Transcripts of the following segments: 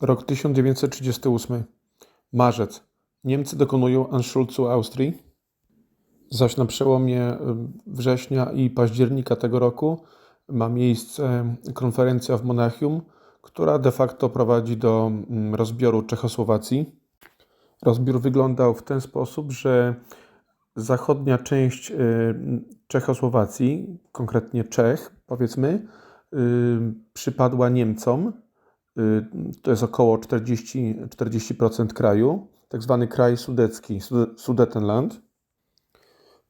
Rok 1938. Marzec. Niemcy dokonują Anschluzu Austrii, zaś na przełomie y, września i października tego roku ma miejsce konferencja w Monachium, która de facto prowadzi do mm, rozbioru Czechosłowacji. Rozbiór wyglądał w ten sposób, że zachodnia część y, Czechosłowacji, konkretnie Czech, powiedzmy, y, przypadła Niemcom. Y, To jest około 40, 40% kraju, tak zwany kraj sudecki, Sude- Sudetenland.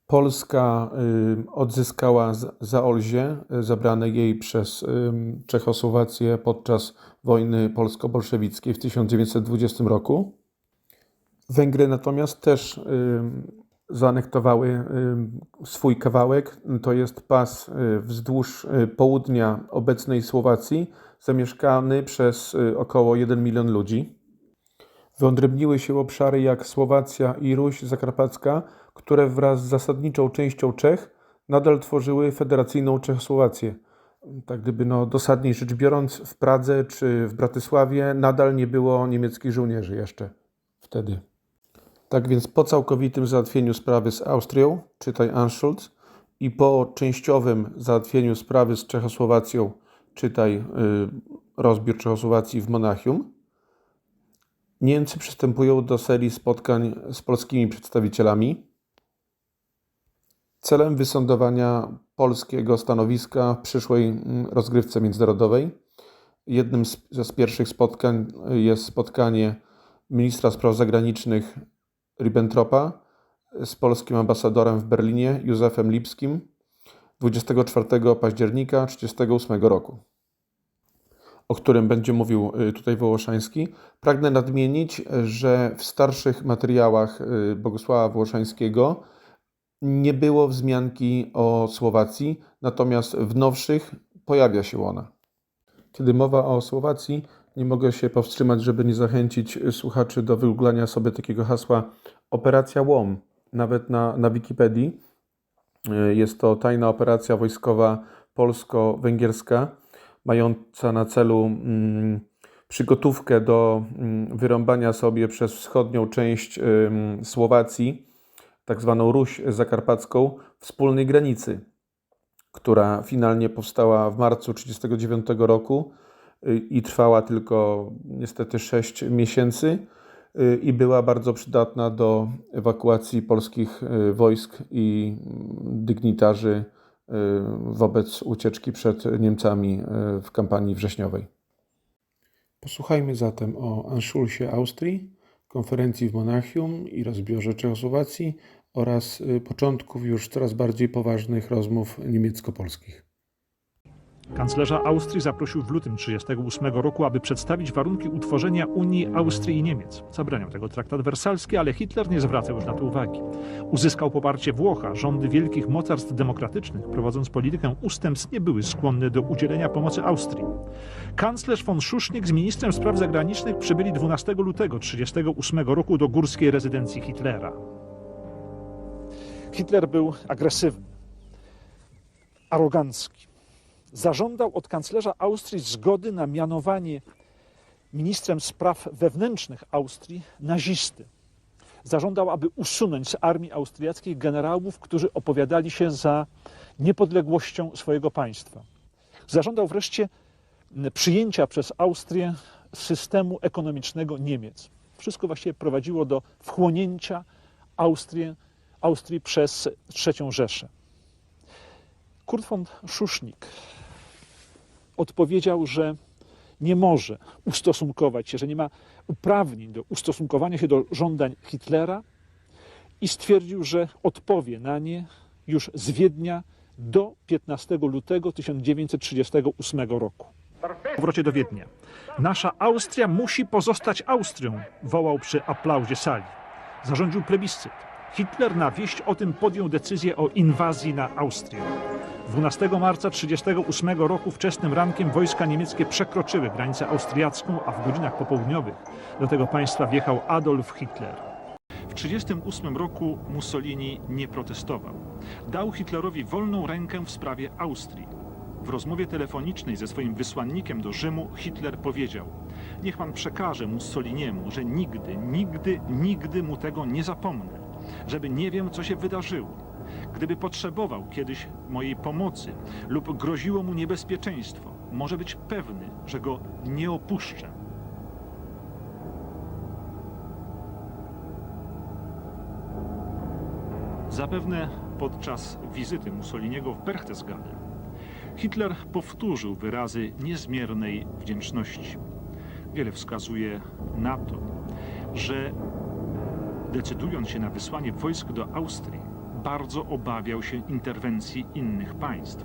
Polska y, odzyskała Zaolzie, y, zabrane jej przez Czechosłowację podczas wojny polsko-bolszewickiej w 1920 roku. Węgry natomiast też zaanektowały swój kawałek, to jest pas wzdłuż południa obecnej Słowacji, zamieszkany przez y, około 1 milion ludzi. Wyodrębniły się obszary jak Słowacja i Ruś Zakarpacka, które wraz z zasadniczą częścią Czech nadal tworzyły federacyjną Czechosłowację. Tak gdyby no, dosadniej rzecz biorąc, w Pradze czy w Bratysławie nadal nie było niemieckich żołnierzy jeszcze wtedy. Tak więc po całkowitym załatwieniu sprawy z Austrią, czytaj Anschluss, i po częściowym załatwieniu sprawy z Czechosłowacją, czytaj y, rozbiór Czechosłowacji w Monachium, Niemcy przystępują do serii spotkań z polskimi przedstawicielami. Celem wysądowania polskiego stanowiska w przyszłej mm, rozgrywce międzynarodowej. Jednym z, z pierwszych spotkań jest spotkanie ministra spraw zagranicznych Ribbentropa z polskim ambasadorem w Berlinie Józefem Lipskim 24 października 1938 roku o którym będzie mówił y, tutaj Wołoszański, pragnę nadmienić, że w starszych materiałach y, Bogusława Wołoszańskiego nie było wzmianki o Słowacji, natomiast w nowszych pojawia się ona. Kiedy mowa o Słowacji, nie mogę się powstrzymać, żeby nie zachęcić słuchaczy do wygooglania sobie takiego hasła Operacja Łom, nawet na, na Wikipedii. Y, Jest to tajna operacja wojskowa polsko-węgierska, mająca na celu mm, przygotówkę do mm, wyrąbania sobie przez wschodnią część ym, Słowacji, tak zwaną Ruś Zakarpacką, wspólnej granicy, która finalnie powstała w marcu 1939 roku y, i trwała tylko niestety 6 miesięcy. y, i była bardzo przydatna do ewakuacji polskich y, wojsk i mm, dygnitarzy y, wobec ucieczki przed Niemcami y, w kampanii wrześniowej. Posłuchajmy zatem o Anschlussie Austrii, konferencji w Monachium i rozbiorze Czechosłowacji oraz y, początków już coraz bardziej poważnych rozmów niemiecko-polskich. Kanclerza Austrii zaprosił w lutym 1938 roku, aby przedstawić warunki utworzenia Unii Austrii i Niemiec. Zabraniał tego traktat wersalski, ale Hitler nie zwracał już na to uwagi. Uzyskał poparcie Włocha. Rządy wielkich mocarstw demokratycznych, prowadząc politykę ustępstw, nie były skłonne do udzielenia pomocy Austrii. Kanclerz von Schuschnigg z ministrem spraw zagranicznych przybyli 12 lutego 1938 roku do górskiej rezydencji Hitlera. Hitler był agresywny, arogancki zażądał od kanclerza Austrii zgody na mianowanie ministrem spraw wewnętrznych Austrii nazisty. Zażądał, aby usunąć z armii austriackiej generałów, którzy opowiadali się za niepodległością swojego państwa. Zażądał wreszcie przyjęcia przez Austrię systemu ekonomicznego Niemiec. Wszystko właściwie prowadziło do wchłonięcia Austrii, Austrii przez III Rzeszę. Kurt von Schuschnigg odpowiedział, że nie może ustosunkować się, że nie ma uprawnień do ustosunkowania się do żądań Hitlera i stwierdził, że odpowie na nie już z Wiednia do 15 lutego 1938 roku. W powrocie do Wiednia. Nasza Austria musi pozostać Austrią, wołał przy aplauzie sali. Zarządził plebiscyt. Hitler na wieść o tym podjął decyzję o inwazji na Austrię. 12 marca 1938 roku wczesnym rankiem wojska niemieckie przekroczyły granicę austriacką, a w godzinach popołudniowych do tego państwa wjechał Adolf Hitler. W 1938 roku Mussolini nie protestował. Dał Hitlerowi wolną rękę w sprawie Austrii. W rozmowie telefonicznej ze swoim wysłannikiem do Rzymu Hitler powiedział: Niech pan przekaże Mussoliniemu, że nigdy, nigdy, nigdy mu tego nie zapomnę, żeby nie wiem, co się wydarzyło. Gdyby potrzebował kiedyś mojej pomocy lub groziło mu niebezpieczeństwo, może być pewny, że go nie opuszczę. Zapewne podczas wizyty Mussoliniego w Berchtesgaden Hitler powtórzył wyrazy niezmiernej wdzięczności. Wiele wskazuje na to, że decydując się na wysłanie wojsk do Austrii, bardzo obawiał się interwencji innych państw.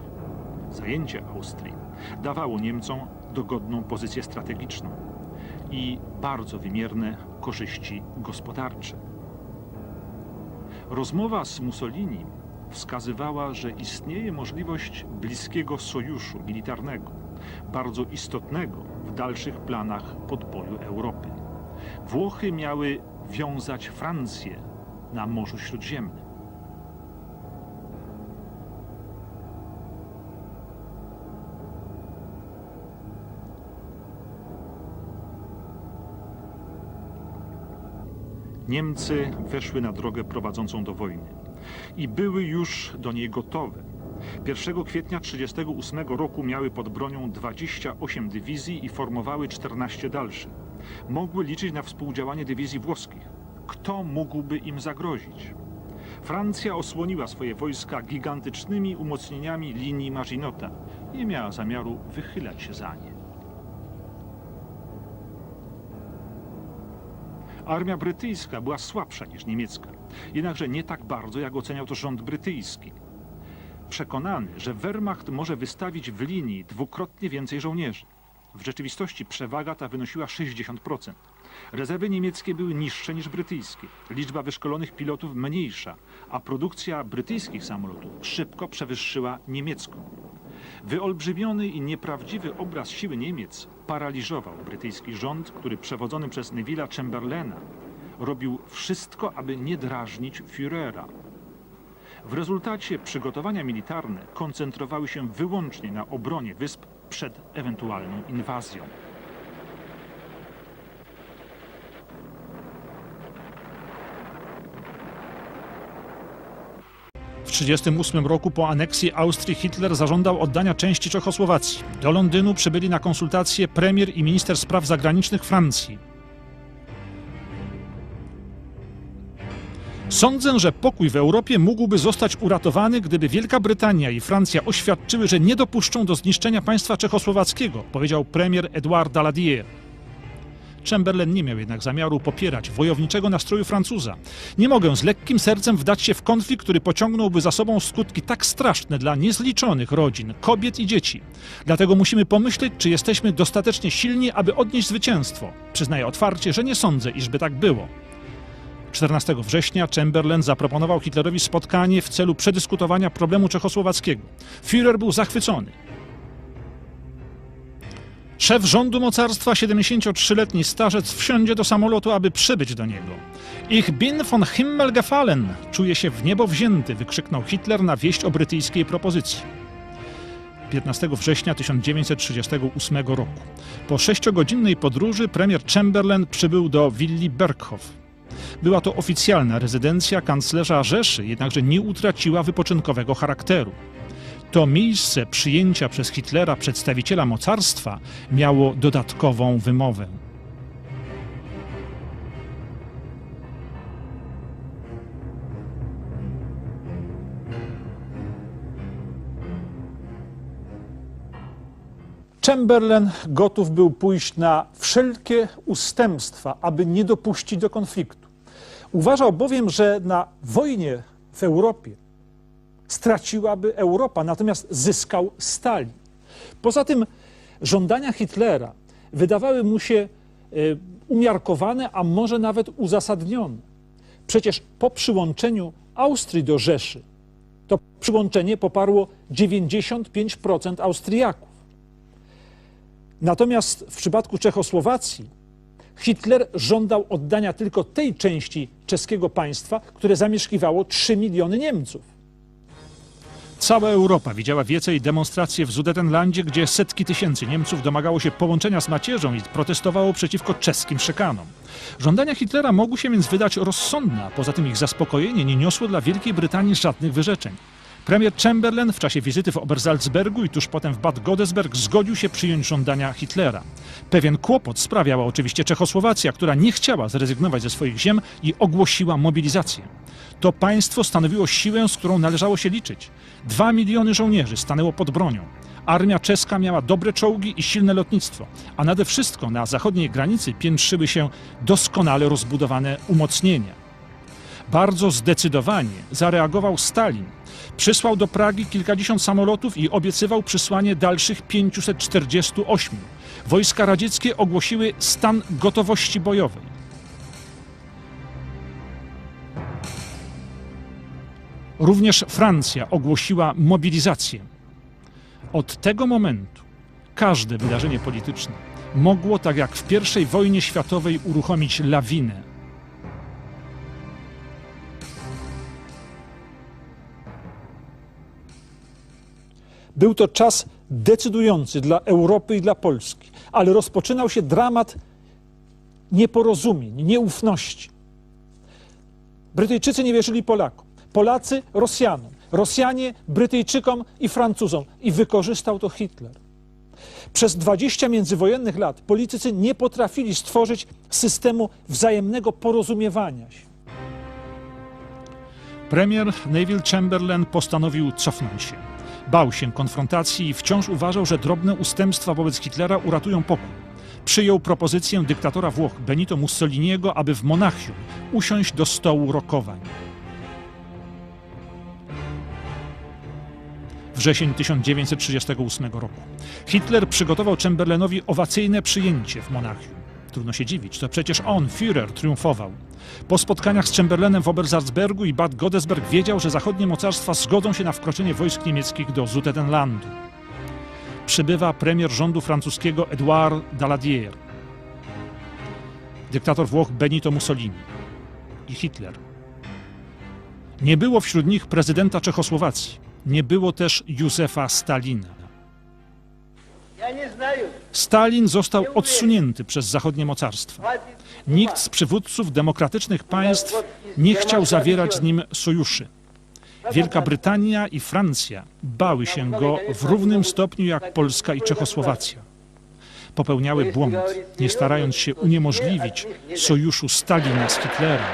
Zajęcie Austrii dawało Niemcom dogodną pozycję strategiczną i bardzo wymierne korzyści gospodarcze. Rozmowa z Mussolini wskazywała, że istnieje możliwość bliskiego sojuszu militarnego, bardzo istotnego w dalszych planach podboju Europy. Włochy miały wiązać Francję na Morzu Śródziemnym. Niemcy weszły na drogę prowadzącą do wojny i były już do niej gotowe. 1 kwietnia 1938 roku miały pod bronią 28 dywizji i formowały 14 dalszych. Mogły liczyć na współdziałanie dywizji włoskich. Kto mógłby im zagrozić? Francja osłoniła swoje wojska gigantycznymi umocnieniami linii Maginota i nie miała zamiaru wychylać się za nie. Armia brytyjska była słabsza niż niemiecka, jednakże nie tak bardzo, jak oceniał to rząd brytyjski. Przekonany, że Wehrmacht może wystawić w linii dwukrotnie więcej żołnierzy. W rzeczywistości przewaga ta wynosiła 60%. Rezerwy niemieckie były niższe niż brytyjskie, liczba wyszkolonych pilotów mniejsza, a produkcja brytyjskich samolotów szybko przewyższyła niemiecką. Wyolbrzymiony i nieprawdziwy obraz siły Niemiec paraliżował brytyjski rząd, który przewodzony przez Neville'a Chamberlaina robił wszystko, aby nie drażnić Führera. W rezultacie przygotowania militarne koncentrowały się wyłącznie na obronie wysp przed ewentualną inwazją. 1938 roku po aneksji Austrii Hitler zażądał oddania części Czechosłowacji. Do Londynu przybyli na konsultacje premier i minister spraw zagranicznych Francji. Sądzę, że pokój w Europie mógłby zostać uratowany, gdyby Wielka Brytania i Francja oświadczyły, że nie dopuszczą do zniszczenia państwa czechosłowackiego, powiedział premier Edouard Daladier. Chamberlain nie miał jednak zamiaru popierać wojowniczego nastroju Francuza. Nie mogę z lekkim sercem wdać się w konflikt, który pociągnąłby za sobą skutki tak straszne dla niezliczonych rodzin, kobiet i dzieci. Dlatego musimy pomyśleć, czy jesteśmy dostatecznie silni, aby odnieść zwycięstwo. Przyznaję otwarcie, że nie sądzę, iżby tak było. 14 września Chamberlain zaproponował Hitlerowi spotkanie w celu przedyskutowania problemu czechosłowackiego. Führer był zachwycony. Szef rządu mocarstwa, 73-letni starzec, wsiądzie do samolotu, aby przybyć do niego. Ich bin von Himmel gefallen, czuje się w niebo wzięty, wykrzyknął Hitler na wieść o brytyjskiej propozycji. 15 września 1938 roku. Po sześciogodzinnej podróży premier Chamberlain przybył do willi Berghof. Była to oficjalna rezydencja kanclerza Rzeszy, jednakże nie utraciła wypoczynkowego charakteru. To miejsce przyjęcia przez Hitlera przedstawiciela mocarstwa miało dodatkową wymowę. Chamberlain gotów był pójść na wszelkie ustępstwa, aby nie dopuścić do konfliktu. Uważał bowiem, że na wojnie w Europie straciłaby Europa, natomiast zyskał Stalin. Poza tym żądania Hitlera wydawały mu się e, umiarkowane, a może nawet uzasadnione. Przecież po przyłączeniu Austrii do Rzeszy to przyłączenie poparło 95% Austriaków. Natomiast w przypadku Czechosłowacji Hitler żądał oddania tylko tej części czeskiego państwa, które zamieszkiwało 3 miliony Niemców. Cała Europa widziała wiece i demonstracje w Sudetenlandzie, gdzie setki tysięcy Niemców domagało się połączenia z macierzą i protestowało przeciwko czeskim szekanom. Żądania Hitlera mogły się więc wydać rozsądne, a poza tym ich zaspokojenie nie niosło dla Wielkiej Brytanii żadnych wyrzeczeń. Premier Chamberlain w czasie wizyty w Obersalzbergu i tuż potem w Bad Godesberg zgodził się przyjąć żądania Hitlera. Pewien kłopot sprawiała oczywiście Czechosłowacja, która nie chciała zrezygnować ze swoich ziem i ogłosiła mobilizację. To państwo stanowiło siłę, z którą należało się liczyć. Dwa miliony żołnierzy stanęło pod bronią. Armia czeska miała dobre czołgi i silne lotnictwo, a nade wszystko na zachodniej granicy piętrzyły się doskonale rozbudowane umocnienia. Bardzo zdecydowanie zareagował Stalin. Przysłał do Pragi kilkadziesiąt samolotów i obiecywał przysłanie dalszych 548. Wojska radzieckie ogłosiły stan gotowości bojowej. Również Francja ogłosiła mobilizację. Od tego momentu każde wydarzenie polityczne mogło, tak jak w I wojnie światowej, uruchomić lawinę. Był to czas decydujący dla Europy i dla Polski, ale rozpoczynał się dramat nieporozumień, nieufności. Brytyjczycy nie wierzyli Polakom, Polacy Rosjanom, Rosjanie Brytyjczykom i Francuzom i wykorzystał to Hitler. Przez 20 międzywojennych lat politycy nie potrafili stworzyć systemu wzajemnego porozumiewania się. Premier Neville Chamberlain postanowił cofnąć się. Bał się konfrontacji i wciąż uważał, że drobne ustępstwa wobec Hitlera uratują pokój. Przyjął propozycję dyktatora Włoch Benito Mussoliniego, aby w Monachium usiąść do stołu rokowań. Wrzesień 1938 roku. Hitler przygotował Chamberlainowi owacyjne przyjęcie w Monachium. Trudno się dziwić, to przecież on, Führer, triumfował. Po spotkaniach z Chamberlainem w Obersalzbergu i Bad Godesberg wiedział, że zachodnie mocarstwa zgodzą się na wkroczenie wojsk niemieckich do Sudetenlandu. Przybywa premier rządu francuskiego Edouard Daladier, dyktator Włoch Benito Mussolini i Hitler. Nie było wśród nich prezydenta Czechosłowacji, nie było też Józefa Stalina. Stalin został odsunięty przez zachodnie mocarstwa. Nikt z przywódców demokratycznych państw nie chciał zawierać z nim sojuszy. Wielka Brytania i Francja bały się go w równym stopniu jak Polska i Czechosłowacja. Popełniały błąd, nie starając się uniemożliwić sojuszu Stalina z Hitlerem.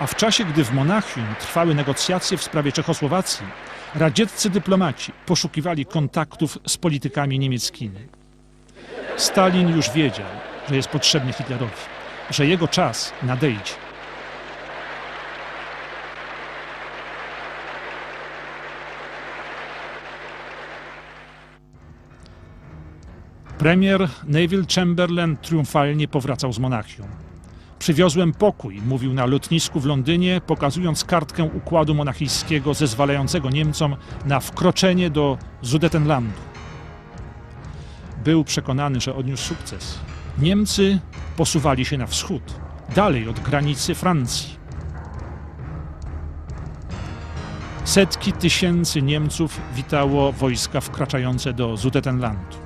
A w czasie, gdy w Monachium trwały negocjacje w sprawie Czechosłowacji, radzieccy dyplomaci poszukiwali kontaktów z politykami niemieckimi. Stalin już wiedział, że jest potrzebny Hitlerowi, że jego czas nadejdzie. Premier Neville Chamberlain triumfalnie powracał z Monachium. Przywiozłem pokój, mówił na lotnisku w Londynie, pokazując kartkę układu monachijskiego zezwalającego Niemcom na wkroczenie do Sudetenlandu. Był przekonany, że odniósł sukces. Niemcy posuwali się na wschód, dalej od granicy Francji. Setki tysięcy Niemców witało wojska wkraczające do Sudetenlandu.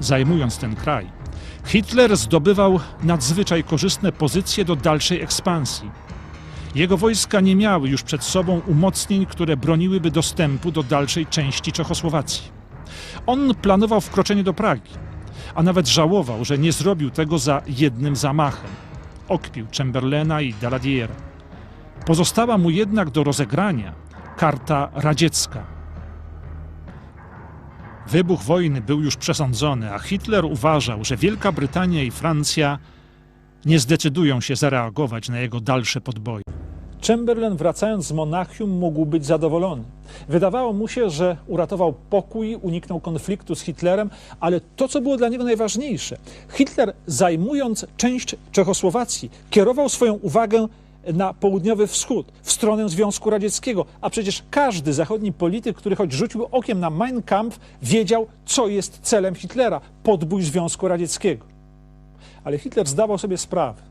Zajmując ten kraj, Hitler zdobywał nadzwyczaj korzystne pozycje do dalszej ekspansji. Jego wojska nie miały już przed sobą umocnień, które broniłyby dostępu do dalszej części Czechosłowacji. On planował wkroczenie do Pragi, a nawet żałował, że nie zrobił tego za jednym zamachem. Okpił Chamberlaina i Daladiera. Pozostała mu jednak do rozegrania karta radziecka. Wybuch wojny był już przesądzony, a Hitler uważał, że Wielka Brytania i Francja nie zdecydują się zareagować na jego dalsze podboje. Chamberlain, wracając z Monachium, mógł być zadowolony. Wydawało mu się, że uratował pokój, uniknął konfliktu z Hitlerem, ale to, co było dla niego najważniejsze, Hitler, zajmując część Czechosłowacji, kierował swoją uwagę na południowy wschód, w stronę Związku Radzieckiego. A przecież każdy zachodni polityk, który choć rzucił okiem na Mein Kampf, wiedział, co jest celem Hitlera podbój Związku Radzieckiego. Ale Hitler zdawał sobie sprawę,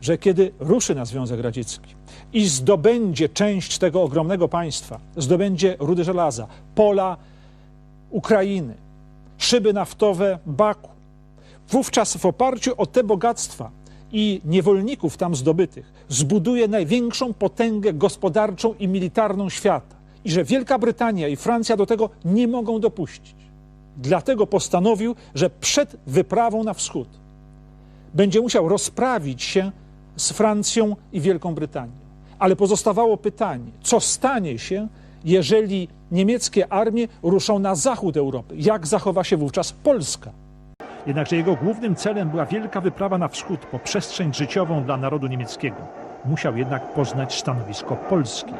że kiedy ruszy na Związek Radziecki i zdobędzie część tego ogromnego państwa, zdobędzie rudy żelaza, pola Ukrainy, szyby naftowe Baku, wówczas w oparciu o te bogactwa i niewolników tam zdobytych zbuduje największą potęgę gospodarczą i militarną świata. I że Wielka Brytania i Francja do tego nie mogą dopuścić. Dlatego postanowił, że przed wyprawą na wschód będzie musiał rozprawić się z Francją i Wielką Brytanią. Ale pozostawało pytanie, co stanie się, jeżeli niemieckie armie ruszą na zachód Europy? Jak zachowa się wówczas Polska? Jednakże jego głównym celem była wielka wyprawa na wschód po przestrzeń życiową dla narodu niemieckiego. Musiał jednak poznać stanowisko Polski.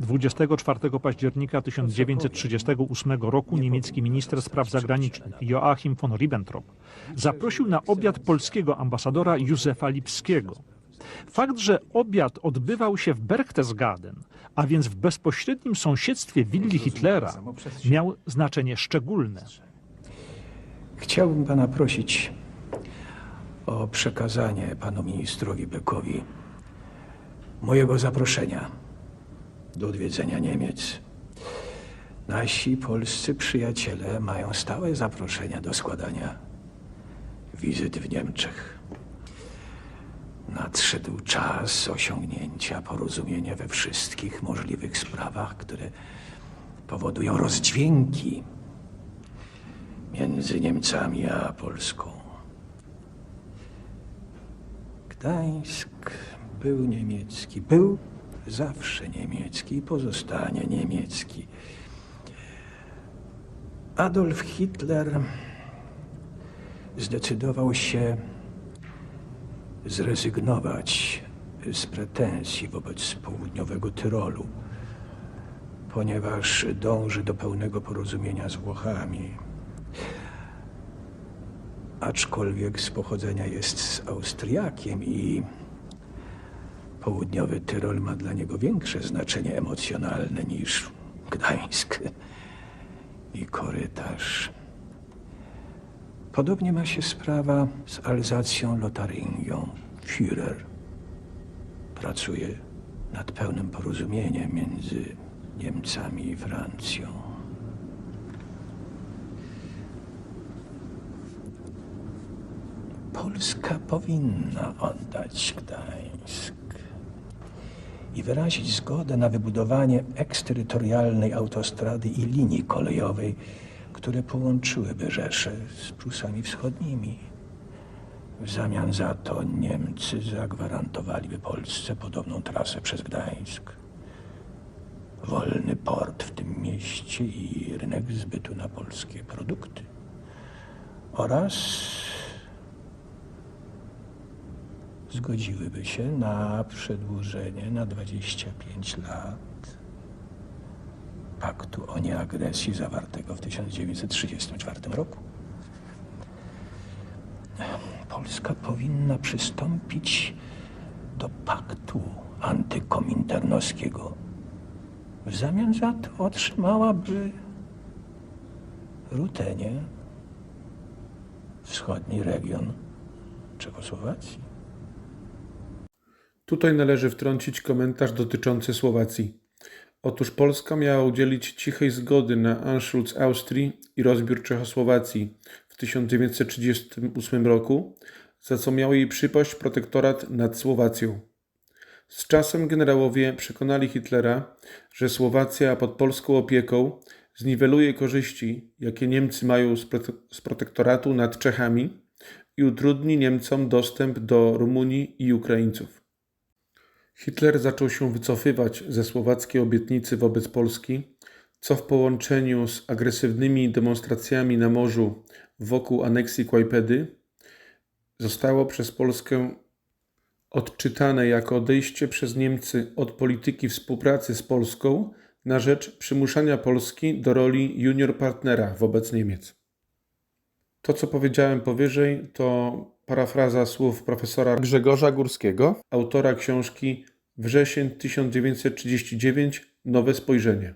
Dwudziestego 24 października 1938 roku niemiecki minister spraw zagranicznych Joachim von Ribbentrop zaprosił na obiad polskiego ambasadora Józefa Lipskiego. Fakt, że obiad odbywał się w Berchtesgaden, a więc w bezpośrednim sąsiedztwie willi Hitlera, miał znaczenie szczególne. Chciałbym pana prosić o przekazanie panu ministrowi Beckowi mojego zaproszenia do odwiedzenia Niemiec. Nasi polscy przyjaciele mają stałe zaproszenia do składania wizyt w Niemczech. Nadszedł czas osiągnięcia porozumienia we wszystkich możliwych sprawach, które powodują rozdźwięki między Niemcami a Polską. Gdańsk był niemiecki, był zawsze niemiecki i pozostanie niemiecki. Adolf Hitler zdecydował się zrezygnować z pretensji wobec południowego Tyrolu, ponieważ dąży do pełnego porozumienia z Włochami aczkolwiek z pochodzenia jest z Austriakiem i południowy Tyrol ma dla niego większe znaczenie emocjonalne niż Gdańsk i korytarz. Podobnie ma się sprawa z Alzacją Lotaryngią. Führer pracuje nad pełnym porozumieniem między Niemcami i Francją. Polska powinna oddać Gdańsk i wyrazić zgodę na wybudowanie eksterytorialnej autostrady i linii kolejowej, które połączyłyby Rzeszę z Prusami Wschodnimi. W zamian za to Niemcy zagwarantowaliby Polsce podobną trasę przez Gdańsk. Wolny port w tym mieście i rynek zbytu na polskie produkty. Oraz zgodziłyby się na przedłużenie na 25 lat paktu o nieagresji zawartego w 1934 roku. Polska powinna przystąpić do paktu antykominternowskiego. W zamian za to otrzymałaby Rutenię, wschodni region Czechosłowacji. Tutaj należy wtrącić komentarz dotyczący Słowacji. Otóż Polska miała udzielić cichej zgody na Anschluss Austrii i rozbiór Czechosłowacji w 1938 roku, za co miał jej przypaść protektorat nad Słowacją. Z czasem generałowie przekonali Hitlera, że Słowacja pod polską opieką zniweluje korzyści, jakie Niemcy mają z, z protektoratu nad Czechami i utrudni Niemcom dostęp do Rumunii i Ukraińców. Hitler zaczął się wycofywać ze słowackiej obietnicy wobec Polski, co w połączeniu z agresywnymi demonstracjami na morzu wokół aneksji Kłajpedy zostało przez Polskę odczytane jako odejście przez Niemcy od polityki współpracy z Polską na rzecz przymuszania Polski do roli junior partnera wobec Niemiec. To, co powiedziałem powyżej, to parafraza słów profesora Grzegorza Górskiego, autora książki Wrzesień 1939 nowe spojrzenie.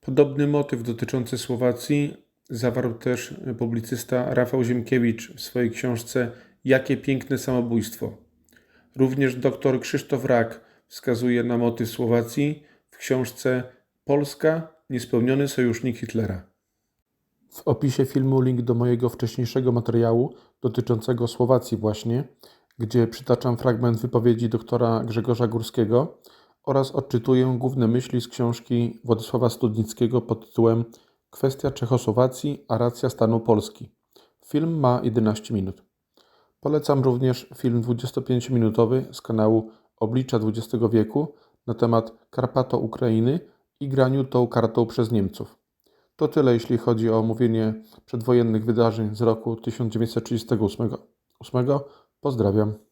Podobny motyw dotyczący Słowacji zawarł też publicysta Rafał Ziemkiewicz w swojej książce Jakie piękne samobójstwo. Również dr Krzysztof Rak wskazuje na motyw Słowacji w książce Polska niespełniony sojusznik Hitlera. W opisie filmu link do mojego wcześniejszego materiału dotyczącego Słowacji właśnie, gdzie przytaczam fragment wypowiedzi doktora Grzegorza Górskiego oraz odczytuję główne myśli z książki Władysława Studnickiego pod tytułem Kwestia Czechosłowacji a racja stanu Polski. Film ma 11 minut. Polecam również film 25-minutowy z kanału Oblicza XX wieku na temat Karpato Ukrainy i graniu tą kartą przez Niemców. To tyle, jeśli chodzi o omówienie przedwojennych wydarzeń z roku 1938. Pozdrawiam.